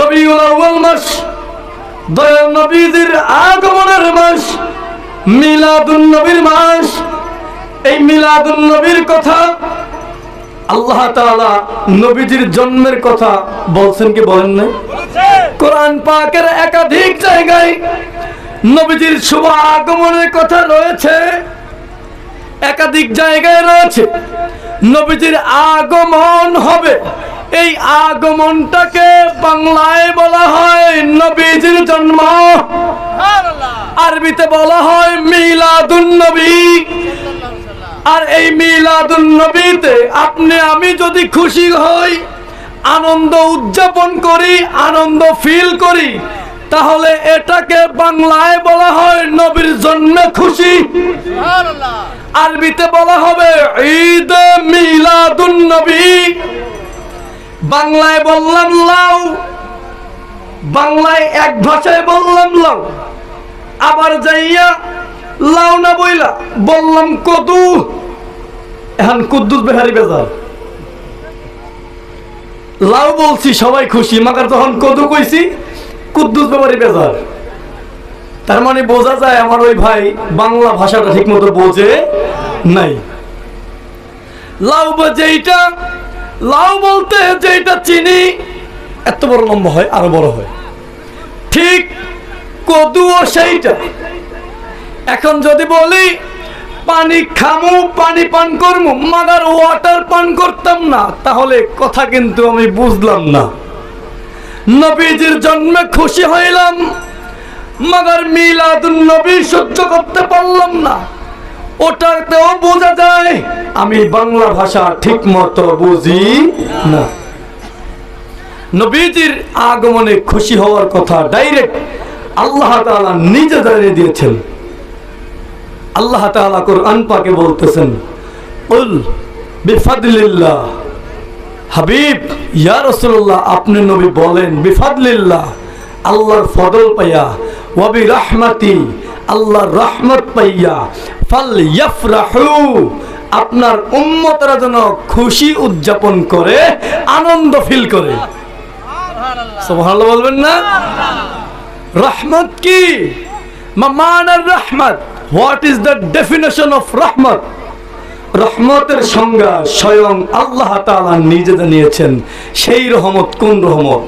রবিউল মাস, দয়াল নবীদের আগমনের মাস, মিলাদুন নবীর মাস। এই মিলাদুন নবীর কথা আল্লাহ তাআলা নবীজির জন্মের কথা বলছেন কি বলেন না কোরআন পাকের একাধিক জায়গায় নবীজির শুভ আগমনের কথা রয়েছে, একাধিক জায়গায় রয়েছে। নবীজির আগমন হবে এই আগমনটাকে বাংলায় বলা হয় নবীজির জন্ম। আরবিতে বলা হয় মিলাদুন নবী। আর এই মিলাদুন নবীতে আপনি আমি যদি খুশি হই আনন্দ উদযাপন করি আনন্দ ফিল করি তাহলে এটাকে বাংলায় বলা হয় নবীর জন্য খুশি। আরবিতে বলা হবে ঈদ মিলাদুন নবী। বাংলায় বললাম লাউ, বাংলায় এক ভাষায় বললাম লাউ। আবার যাইয়া লাউ না বইলা বললাম কদু। এখন কুদ্দুস বেহারি বেজার লাউ বলছি, সবাই খুশি মাকার তখন কদু কইছি, কুদ্দুস বেহারি বেজার তার মানে বোঝা যায় আমার ওই ভাই বাংলা ভাষাটা ঠিক মতো বোঝে নাই। লাউ বা যেইটা লাউ বলতে যেটা চিনি, এত বড় লম্বা হয়, আরও বড় হয়। ঠিক কদুও সেইটা। এখন যদি বলি, পানি খামু, পানি পান করমু মাদার ওয়াটার পান করতাম না, তাহলে কথা কিন্তু আমি বুঝলাম না। নবীজির জন্মে খুশি হইলাম মাদার মিলাদুন নবী সহ্য করতে পারলাম না। ওটাতেও বোঝা যায় আমি বাংলা ভাষা ঠিক মতো বুঝি না। নবীজির আগমনে খুশি হওয়ার কথা ডাইরেক্ট আল্লাহ তাআলা নিজে জানিয়ে দিয়েছেন। আল্লাহ তাআলা কোরআন পাকে বলতেছেন, উল বিফাদলিল্লাহ। হাবিব, ইয়া রাসূলুল্লাহ, আপনি নবী বলেন, বিফাদলিল্লাহ, আল্লাহর ফদল পাইয়া ওয়াবি রাহমাতি পাইয়া ফাল আপনার উম্মতরা যেন খুশি উদযাপন করে, আনন্দ ফিল করে। সুবহানাল্লাহ বলবেন না? রহমত কি? রহমত। What is the definition of rahmat? রহমতের সংজ্ঞা স্বয়ং আল্লাহ তাআলা নিজে জানিয়েছেন, সেই রহমত কোন রহমত?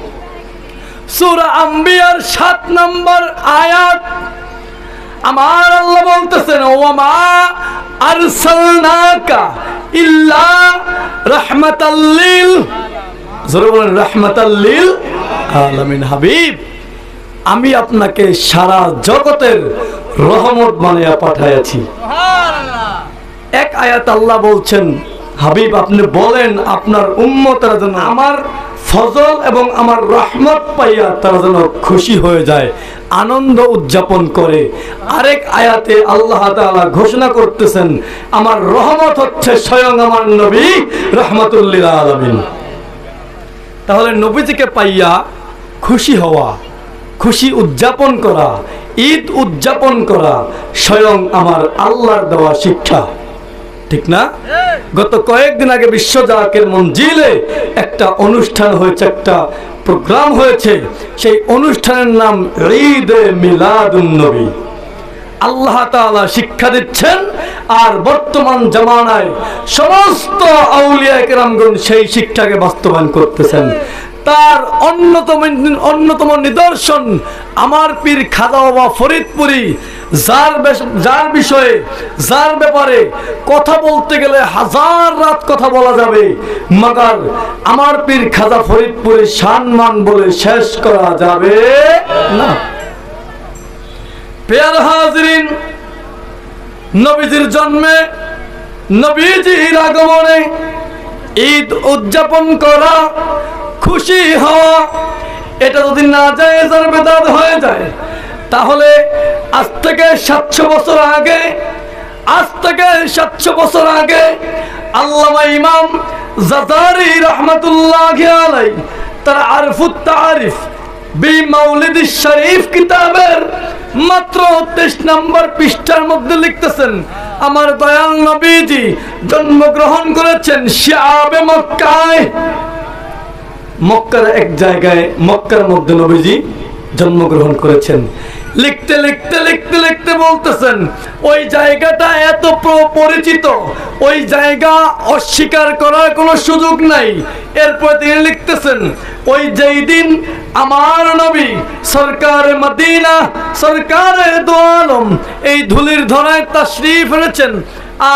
সূরা আম্বিয়ার সাত নম্বর আয়াত। আমার আল্লাহ বলতেছেন ওমা আরসালনাকা ইল্লা রাহমাতাল্লিল জোরে বলেন রাহমাতাল্লিল আলামিন হাবিব। আমি আপনাকে সারা জগতের রহমত বানিয়ে পাঠাইয়াছি। এক আয়াত আল্লাহ বলছেন হাবিব আপনি বলেন আপনার উম্মতরা যেন আমার ফজল এবং আমার রহমত পাইয়া তারা যেন খুশি হয়ে যায়, আনন্দ উদযাপন করে। আরেক আয়াতে আল্লাহ তাআলা ঘোষণা করতেছেন, আমার রহমত হচ্ছে স্বয়ং আমার নবী রহমতুল্লিল আলমিন। তাহলে নবীজিকে পাইয়া খুশি হওয়া, খুশি উদযাপন করা, ঈদ উদযাপন করা স্বয়ং আমার আল্লাহর দেওয়া শিক্ষা। ঠিক না? গত কয়েকদিন আগে বিশ্ব জাকের মঞ্জিলে একটা অনুষ্ঠান হয়েছে, একটা প্রোগ্রাম হয়েছে। সেই অনুষ্ঠানের নাম ঈদ মিলাদুন নবী। আল্লাহ তাআলা শিক্ষা দিচ্ছেন আর বর্তমান জামানায় সমস্ত আউলিয়া কেরামগণ সেই শিক্ষাকে বাস্তবায়ন করতেছেন। তার অন্যতম অন্যতম নিদর্শন আমার পীর খাজা বাবা ফরিদপুরি যার যার বিষয়ে, যার ব্যাপারে কথা বলতে গেলে হাজার রাত কথা বলা যাবে, মাগার আমার পীর খাজা ফরিদপুরি সম্মান বলে শেষ করা যাবে না। পেয়ার হাজরিন, নবীজির জন্মে, নবীজির আগমনে ঈদ উদযাপন করা, খুশি হওয়া, এটা যদি না যায় বেদাত হয়ে যায়। তাহলে আজ থেকে সাতশো বছর আগে, আজ থেকে সাতশো বছর আগে আল্লামা ইমাম জাজারি রহমতুল্লাহ আলাই তার আরফুত তারিফ বি মাউলিদ শরীফ কিতাবের মাত্র তেইশ নম্বর পৃষ্ঠার মধ্যে লিখতেছেন, আমার দয়াল নবীজি জন্মগ্রহণ করেছেন শিয়াবে মক্কায়। মক্কার এক জায়গায়, মক্কার মধ্যে নবীজি জন্মগ্রহণ করেছেন। লিখতে লিখতে লিখতে লিখতে বলতেছেন, ওই জায়গাটা এত পরিচিত, ওই জায়গা অস্বীকার করার কোনো সুযোগ নাই। এরপর তিনি লিখতেছেন, ওই যেই দিন আমার নবী সরকার মদিনা সরকার আলম এই ধুলির ধরায় তাশরীফ এনেছেন,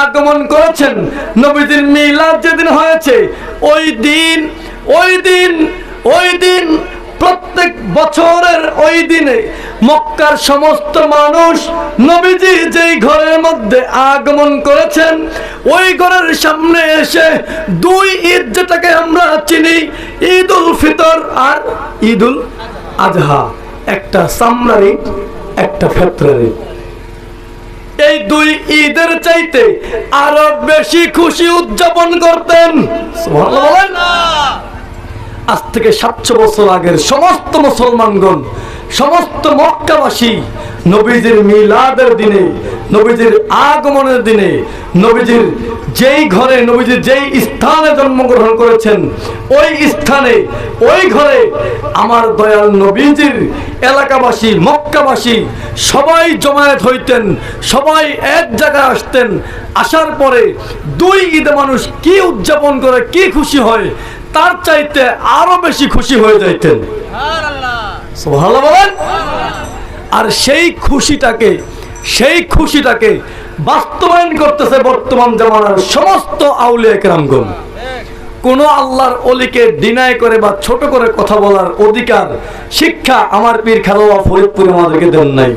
আগমন করেছেন। নবীজির মিলাদ যেদিন হয়েছে, ওই দিন ওই দিন ওই দিন প্রত্যেক বছরের ওই দিনে মক্কার সমস্ত মানুষ নবীজি যেই ঘরের মধ্যে আগমন করেছেন, ওই ঘরের সামনে এসে দুই ঈদ যেটাকে আমরা চিনি ঈদ উল ফিতর আর ঈদ উল আজহা। একটা সামরার ঈদ, একটা ফেতরার ঈদ। এই দুই ঈদের চাইতে আরও বেশি খুশি উদযাপন করতেন। বলেন। আজ থেকে সাতশো বছর আগের সমস্ত মুসলমানগণ, সমস্ত মক্কাবাসী নবীজির মিলাদের দিনে, নবীজির আগমনের দিনে, নবীজির যেই ঘরে, নবীজির যেই স্থানে জন্মগ্রহণ করেছেন, ওই স্থানে, ওই ঘরে আমার দয়াল নবীজির এলাকাবাসী, মক্কাবাসী সবাই জমায়েত হইতেন, সবাই এক জায়গায় আসতেন। আসার পরে দুই ঈদে মানুষ কি উদযাপন করে, কি খুশি হয় তার চাইতে আরও বেশি খুশি হয়ে যাইতেন। সুবহানাল্লাহ বলেন। আর সেই খুশিটাকে সেই খুশিটাকে বাস্তবায়ন করতেছে বর্তমান জামানার সমস্ত আউলিয়া কেরামগণ কোন আল্লাহর অলিকে ডিনাই করে বা ছোট করে কথা বলার অধিকার, শিক্ষা আমার পীর খেলোয়া ফরিদপুর আমাদেরকে দেন নাই।